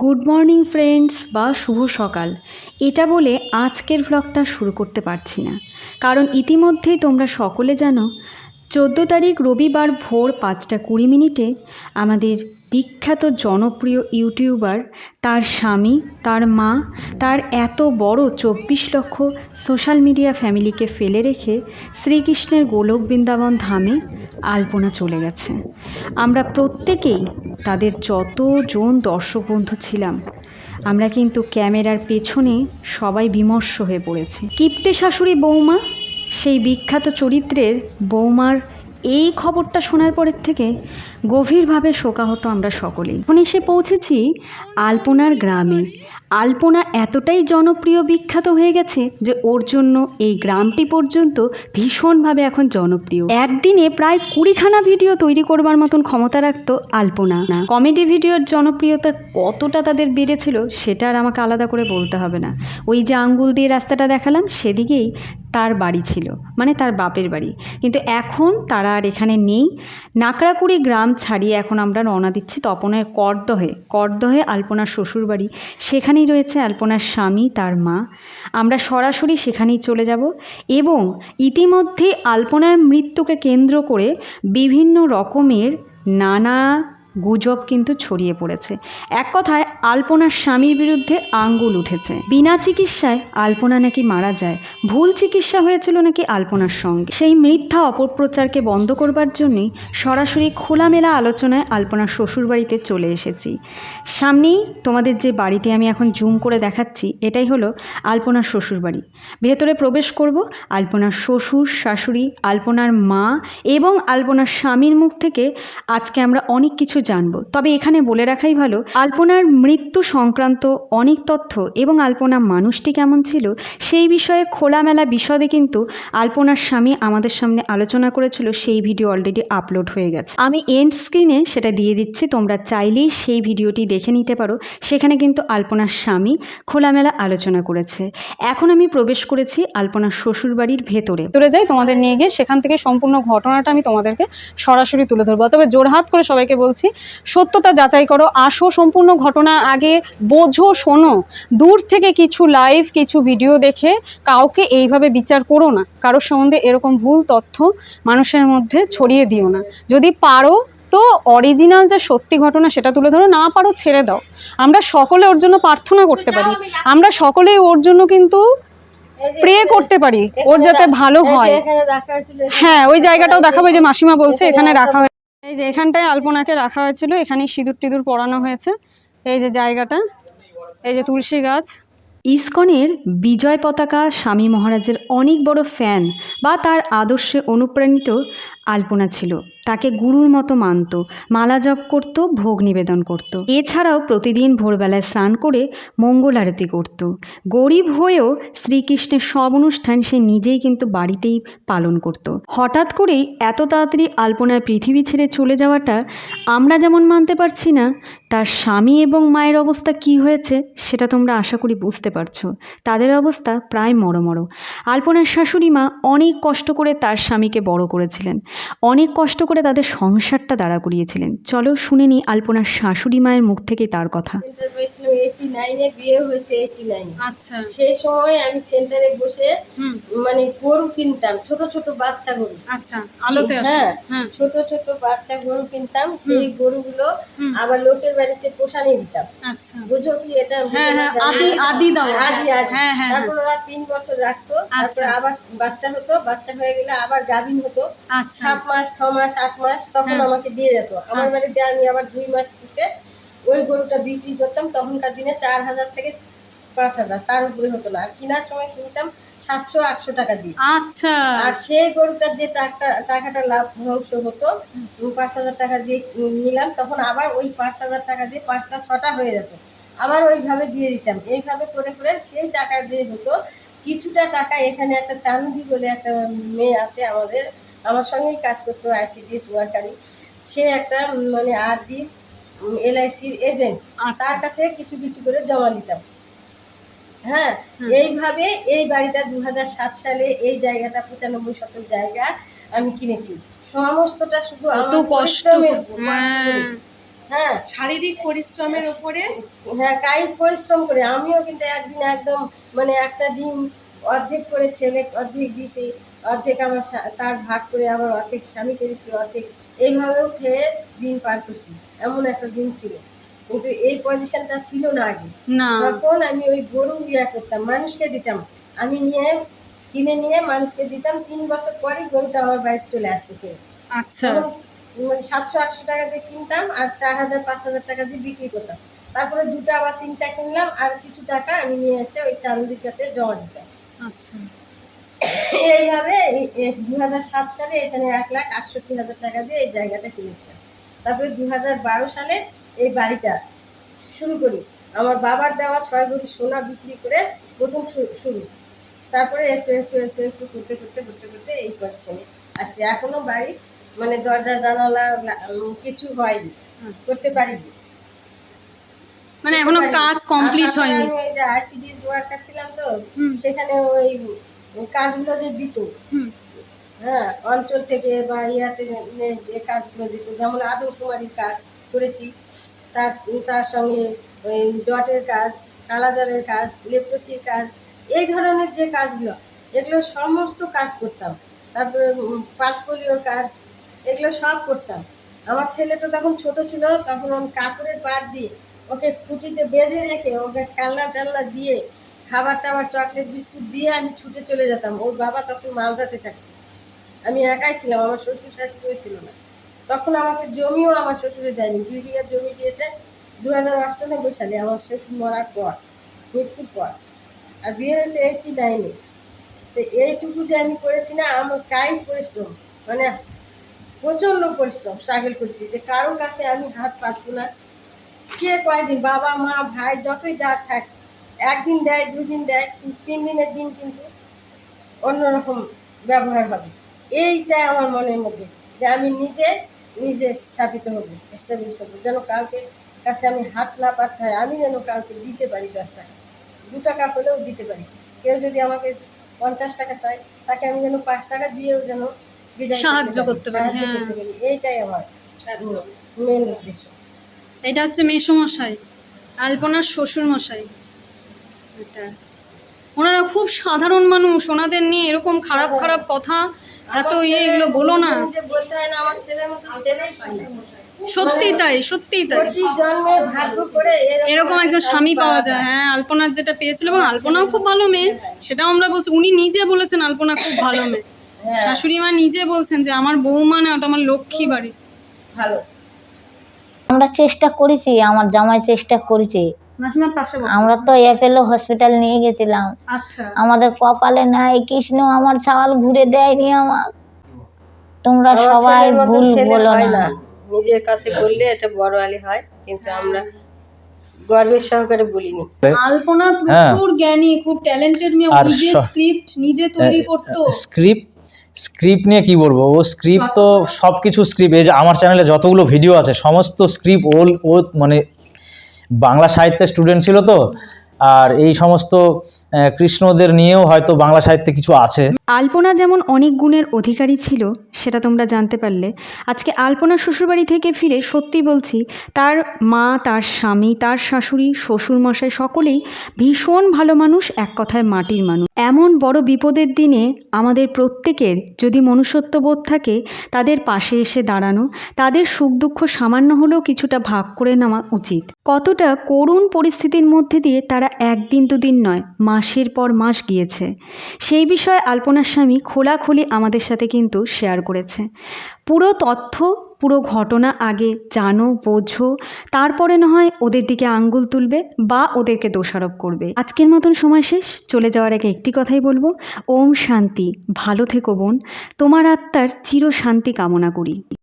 Good morning friends বা শুভ সকাল। এটা বলে আজকের ভ্লগটা শুরু করতে পারছি না। কারণ ইতিমধ্যেই তোমরা সকলে জানো, চোদ্দ তারিখ রবিবার ভোর পাঁচটা কুড়ি মিনিটে আমাদের বিখ্যাত জনপ্রিয় ইউটিউবার তার স্বামী, তার মা, তার এত বড় চব্বিশ লক্ষ সোশ্যাল মিডিয়া ফ্যামিলিকে ফেলে রেখে শ্রীকৃষ্ণের গোলক বৃন্দাবন ধামে আলপনা চলে গেছে। আমরা প্রত্যেকেই তাদের যতজন দর্শক বন্ধু ছিলাম, আমরা কিন্তু ক্যামেরার পেছনে সবাই বিমর্ষ হয়ে পড়েছি। কিপ্টে শাশুড়ি বৌমা, সেই বিখ্যাত চরিত্রের বৌমার এই খবরটা শোনার পরের থেকে গভীরভাবে শোকাহত আমরা সকলেই। এখন এসে পৌঁছেছি আলপনার গ্রামে। আলপনা এতটাই জনপ্রিয়, বিখ্যাত হয়ে গেছে যে ওর জন্য এই গ্রামটি পর্যন্ত ভীষণভাবে এখন জনপ্রিয়। একদিনে প্রায় কুড়িখানা ভিডিও তৈরি করবার মতন ক্ষমতা রাখতো আলপনা। না কমেডি ভিডিওর জনপ্রিয়তা কতটা তাদের বেড়েছিল, সেটা আর আমাকে আলাদা করে বলতে হবে না। ওই যে আঙ্গুল দিয়ে রাস্তাটা দেখালাম, সেদিকেই তার বাড়ি ছিল মানে তার বাপের বাড়ি। কিন্তু এখন তারা আর এখানে নেই। নাকড়াকুড়ি গ্রাম ছাড়িয়ে এখন আমরা রওনা দিচ্ছি তপনের করদহে করদহে আলপনার শ্বশুর বাড়ি। সেখানেই রয়েছে আলপনার স্বামী, তার মা। আমরা সরাসরি সেখানেই চলে যাব এবং ইতিমধ্যে আলপনার মৃত্যুকে কেন্দ্র করে বিভিন্ন রকমের নানা গুজব কিন্তু ছড়িয়ে পড়েছে। এক কথায়, আলপনার স্বামীর বিরুদ্ধে আঙ্গুল উঠেছে। বিনা চিকিৎসায় আলপনা নাকি মারা যায়, ভুল চিকিৎসা হয়েছিল নাকি আলপনার সঙ্গে। সেই মিথ্যা অপপ্রচারকে বন্ধ করবার জন্যই সরাসরি খোলামেলা আলোচনায় আলপনার শ্বশুরবাড়িতে চলে এসেছি। সামনেই তোমাদের যে বাড়িটি আমি এখন জুম করে দেখাচ্ছি, এটাই হলো আলপনার শ্বশুরবাড়ি। ভেতরে প্রবেশ করব, আলপনার শ্বশুর, শাশুড়ি, আলপনার মা এবং আলপনার স্বামীর মুখ থেকে আজকে আমরা অনেক কিছু জানব। তবে এখানে বলে রাখাই ভালো, আলপনার মৃত্যু সংক্রান্ত অনেক তথ্য এবং আলপনা মানুষটি কেমন ছিল সেই বিষয়ে খোলামেলা বিশদে কিন্তু আলপনার স্বামী আমাদের সামনে আলোচনা করেছিল, সেই ভিডিও অলরেডি আপলোড হয়ে গেছে। আমি এন্ড স্ক্রিনে সেটা দিয়ে দিচ্ছি, তোমরা চাইলেই সেই ভিডিওটি দেখে নিতে পারো, সেখানে কিন্তু আলপনার স্বামী খোলামেলা আলোচনা করেছে। এখন আমি প্রবেশ করেছি আলপনার শ্বশুরবাড়ির ভেতরে। ভেতরে যাই, তোমাদের নিয়ে গিয়ে সেখান থেকে সম্পূর্ণ ঘটনাটা আমি তোমাদেরকে সরাসরি তুলে ধরবো। তবে জোরহাত করে সবাইকে বলছি সত্যতা যাচাই করো, আসো, সম্পূর্ণ ঘটনা আগে বোঝো, শোনো। দূর থেকে কিছু লাইভ কিছু ভিডিও দেখে কাউকে এইভাবে বিচার করো না। কারোর সম্বন্ধে এরকম ভুল তথ্য মানুষের মধ্যে ছড়িয়ে দিও না। যদি পারো, তো অরিজিনাল যে সত্যি ঘটনা সেটা তুলে ধরো, না পারো ছেড়ে দাও। আমরা সকলে ওর জন্য প্রার্থনা করতে পারি। আমরা সকলেই ওর জন্য কিন্তু প্রে করতে পারি, ওর যাতে ভালো হয়। হ্যাঁ ওই জায়গাটাও দেখাবো যে মাসিমা বলছে, এখানে রাখা এই যে এখানটায় আলপনাকে রাখা হয়েছিল এখানে সিঁদুর টিঁদুর পরানো হয়েছে। এই যে জায়গাটা, এই যে তুলসী গাছ। ইস্কনের বিজয় পতাকা স্বামী মহারাজের অনেক বড় ফ্যান বা তার আদর্শে অনুপ্রাণিত আলপনা ছিল। তাকে গুরুর মতো মানত, মালা জপ করত, ভোগ নিবেদন করত। এছাড়াও প্রতিদিন ভোরবেলায় স্নান করে মঙ্গল আরতি করত। গরিব হয়েও শ্রীকৃষ্ণের সব অনুষ্ঠান সে নিজেই কিন্তু বাড়িতেই পালন করত। হঠাৎ করেই এত তাড়াতাড়ি আলপনার পৃথিবী ছেড়ে চলে যাওয়াটা আমরা যেমন মানতে পারছি না, তার স্বামী এবং মায়ের অবস্থা কি হয়েছে সেটা তোমরা আশা করি বুঝতে পারছ। তাদের অবস্থা প্রায় মরমর। আলপনার শাশুড়ি মা অনেক কষ্ট করে তার স্বামীকে বড় করেছিলেন। অনেক কষ্ট করে তাদের সংসারটা দাঁড়া করিয়েছিলেন। চলো শুনে নি আলপনার শাশুড়ি মায়ের মুখ থেকে তার কথা। পেয়েছিলাম এইটি নাইনে বিয়ে হয়েছে এইটি নাইনে আচ্ছা। সেই সময় আমি সেন্টারে বসে মানে গরু কিনতাম ছোট ছোট বাচ্চা গরু। আচ্ছা আলোতে হ্যাঁ ছোট ছোট বাচ্চা গরু কিনতাম সেই গরুগুলো আবার লোকের বাড়িতে পোষানি দিতাম। আচ্ছা। বুঝো কি এটা হ্যাঁ, হ্যাঁ? আদি- আদি দাও। আদি আদি। হ্যাঁ, হ্যাঁ, তারপর ওরা তিন বছর রাখতো আচ্ছা। আবার বাচ্চা হতো বাচ্চা হয়ে গেলে আবার গাভিন হতো। আচ্ছা। সাত মাস ছ মাস আট মাস তখন। আমাকে দিয়ে যেত। আমার আচ্ছা। বাড়িতে আমি আবার দুই মাস থেকে ওই গরুটা বিক্রি করতাম তখনকার দিনে চার হাজার থেকে পাঁচ হাজার তার উপরে হতো না। আর কেনার সময় কিনতাম সাতশো আটশো টাকা দিয়ে। আচ্ছা। আর সেই গরুটার যে টাকা টাকাটা লাভ অংশ হতো পাঁচ হাজার টাকা দিয়ে নিলাম তখন আবার ওই পাঁচ হাজার টাকা দিয়ে পাঁচটা ছটা হয়ে যেত। আবার ওইভাবে দিয়ে দিতাম। এইভাবে করে করে সেই টাকা যে হতো কিছুটা টাকা এখানে একটা চান্দি বলে একটা মেয়ে আছে আমাদের আমার সঙ্গেই কাজ করতো আইসিডিএস ওয়ার্কারি সে একটা মানে আরডি এলআইসির এজেন্ট। আচ্ছা। তার কাছে কিছু কিছু করে জমা দিতাম। হ্যাঁ এইভাবে এই বাড়িটা দু হাজার সাত সালে এই জায়গাটা পঁচানব্বই শতক জায়গা আমি কিনেছি। সমস্তটা শুধু আমার কষ্ট। হ্যাঁ। হ্যাঁ। শারীরিক পরিশ্রমের উপরে। হ্যাঁ কায়িক পরিশ্রম করে। আমিও কিন্তু একদিন একদম মানে একটা ডিম অর্ধেক করে ছেলে অর্ধেক দিয়েছি। অর্ধেক আমার তার ভাগ করে আবার অর্ধেক স্বামীকে দিচ্ছি অর্ধেক। এইভাবেও খেয়ে দিন পার করছি এমন একটা দিন ছিল। কিন্তু এই পজিশনটা ছিল না আগে। তখন আমি ওই গরু ইয়া করতাম মানুষকে দিতাম। আমি নিয়ে কিনে নিয়ে মানুষকে দিতাম। তিন বছর পরেই গরুটা আমার বাড়িতে চলে আসতো খেয়ে। আচ্ছা। মানে সাতশো আটশো টাকা দিয়ে কিনতাম আর চার হাজার পাঁচ হাজার টাকা দিয়ে বিক্রি করতাম। তারপরে দুটো আবার তিনটা কিনলাম আর কিছু টাকা আমি নিয়ে এসে ওই চালুরির কাছে জমা দিতাম। আচ্ছা। এইভাবে দু হাজার সাত সালে এখানে এক লাখ আটষট্টি হাজার টাকা দিয়ে এই জায়গাটা কিনেছিলাম তারপরে দু হাজার বারো সালে এই বাড়িটা শুরু করি। আমার বাবার দেওয়া ছয় ভরি সোনা বিক্রি করে প্রথম শুরু। তারপরে একটু একটু একটু একটু করতে করতে করতে করতে এই পজিশনে আসছে। এখনও বাড়ি মানে দরজা জানালা কিছু হয়নি। করতে পারিনি। মানে এখনও কাজ কমপ্লিট হয়নি। আমি ওই যে আইসিডিএস ওয়ার্কার ছিলাম তো সেখানে ওই কাজগুলো যে দিত। হ্যাঁ অঞ্চল থেকে বা ইয়াতে যে কাজগুলো দিত যেমন আদমশুমারির কাজ করেছি তার তার সঙ্গে ওই ডটের কাজ কালাজারের কাজ লেপ্রসির কাজ এই ধরনের যে কাজগুলো এগুলো সমস্ত কাজ করতাম। তারপরে পাসপোলিওর কাজ এগুলো সব করতাম। আমার ছেলেটা তখন ছোট ছিল তখন আমি কাপড়ের পাট দিয়ে ওকে খুঁটিতে বেঁধে রেখে ওকে খেলনা টেলনা দিয়ে খাবার টাবার চকলেট বিস্কুট দিয়ে আমি ছুটে চলে যেতাম। ওর বাবা তখন মালদাতে থাকতো আমি একাই ছিলাম, আমার শ্বশুর শাশুড়িও ছিল না। তখন আমাকে জমিও আমার শ্বশুরে দেয়নি। দুই বিঘা জমি দিয়েছে দু হাজার অষ্টানব্বই সালে। আমার শ্বশুর মরার পর, মৃত্যুর পর। আর বিয়ে হয়েছে এইটটি নাইনে তো এইটুকু যে আমি করেছি না, আমার কায়িক পরিশ্রম মানে প্রচণ্ড পরিশ্রম স্ট্রাগল করছি যে কারোর কাছে আমি হাত পাতবো না। কে কয়দিন বাবা, মা, ভাই, যতই যা থাক একদিন দেয় দুই দিন দেয় তিন দিনের দিন কিন্তু অন্যরকম ব্যবহার হবে। এইটাই আমার মনের মধ্যে যে আমি নিজে নিজে স্থাপিত হব এস্টাবলিশ হব। যেন কাউকে কাছে আমি হাত না পাততে হয় আমি যেন কাউকে দিতে পারি দশ টাকা। দু টাকা হলেও দিতে পারি। কেউ যদি আমাকে পঞ্চাশ টাকা চায় তাকে আমি যেন পাঁচ টাকা দিয়েও যেন সাহায্য করতে পারি, হ্যাঁ। করতে এইটাই আমার মেন উদ্দেশ্য। এটা হচ্ছে মেসোমশাই আলপনার শ্বশুর মশাই এটা। ওনারা খুব সাধারণ মানুষ ওনাদের নিয়ে এরকম খারাপ খারাপ কথা এত ইয়ে এগুলো বলো না। নিজে বলতে না আমার ছেলের মতো ছেলেই পাই না সত্যি তাই সত্যি তাই। প্রতি জন্মে ভাগ্য করে এরকম একজন স্বামী পাওয়া যায়। হ্যাঁ আলপনার যেটা পেয়েছিল এবং আলপনাও খুব ভালো মেয়ে। সেটাও আমরা বলছি উনি নিজে বলেছেন আলপনা খুব ভালো মেয়ে। হ্যাঁ। শাশুড়ি মা নিজে বলছেন যে আমার বৌমা না ওটা আমার লক্ষ্মী বাড়ি। ভালো। আমরা চেষ্টা করেছি আমার জামাই চেষ্টা করেছে। আমরা তো অ্যাপেলো হসপিটাল নিয়ে গেছিলাম। আচ্ছা। আমাদের কপালে নাই কৃষ্ণ আমার ছাওয়াল ঘুরে দেয়নি আমার। তোমরা সবাই ভুল বলো না। নিজের কাছে বললে এটা বড় আলি হয় কিন্তু আমরা গর্বের সহকারে বলিনি। আলপনা হ্যাঁ। প্রচুর জ্ঞানী খুব ট্যালেন্টেড মেয়ে নিজে স্ক্রিপ্ট নিজে তৈরি করতো। স্ক্রিপ্ট স্ক্রিপ্ট নিয়ে কি বলব? ও স্ক্রিপ্ট তো সব কিছু স্ক্রিপ্ট এই যে আমার চ্যানেলে যতগুলো ভিডিও আছে সমস্ত স্ক্রিপ্ট ও ও মানে বাংলা সাহিত্যের স্টুডেন্ট ছিল তো। আর এই সমস্ত কৃষ্ণদের নিয়েও হয়তো বাংলা সাহিত্যে কিছু আছে। আলপনা যেমন অনেক গুণের অধিকারী ছিল, সেটা তোমরা জানতে পারলে। আজকে আলপনা শ্বশুরবাড়ি থেকে ফিরে সত্যি বলছি, তার মা, তার স্বামী, তার শাশুড়ি, শ্বশুরমশাই সকলেই ভীষণ ভালো মানুষ, এক কথায় মাটির মানুষ। এমন বড় বিপদের দিনে আমাদের প্রত্যেকের যদি মনুষ্যত্ব বোধ থাকে, তাদের পাশে এসে দাঁড়ানো, তাদের সুখ দুঃখ সামান্য হলেও কিছুটা ভাগ করে নেওয়া উচিত। কতটা করুণ পরিস্থিতির মধ্যে দিয়ে তারা একদিন দুদিন নয় মাসের পর মাস গিয়েছে। সেই বিষয়ে আলপনার স্বামী খোলাখুলি আমাদের সাথে কিন্তু শেয়ার করেছে। পুরো তথ্য, পুরো ঘটনা আগে জানো, বোঝো, তারপরে না হয় ওদের দিকে আঙ্গুল তুলবে বা ওদেরকে দোষারোপ করবে। আজকের মতন সময় শেষ, চলে যাওয়ার আগে একটি কথাই বলব। ওম শান্তি, ভালো থেকো বোন। তোমার আত্মার চির শান্তি কামনা করি।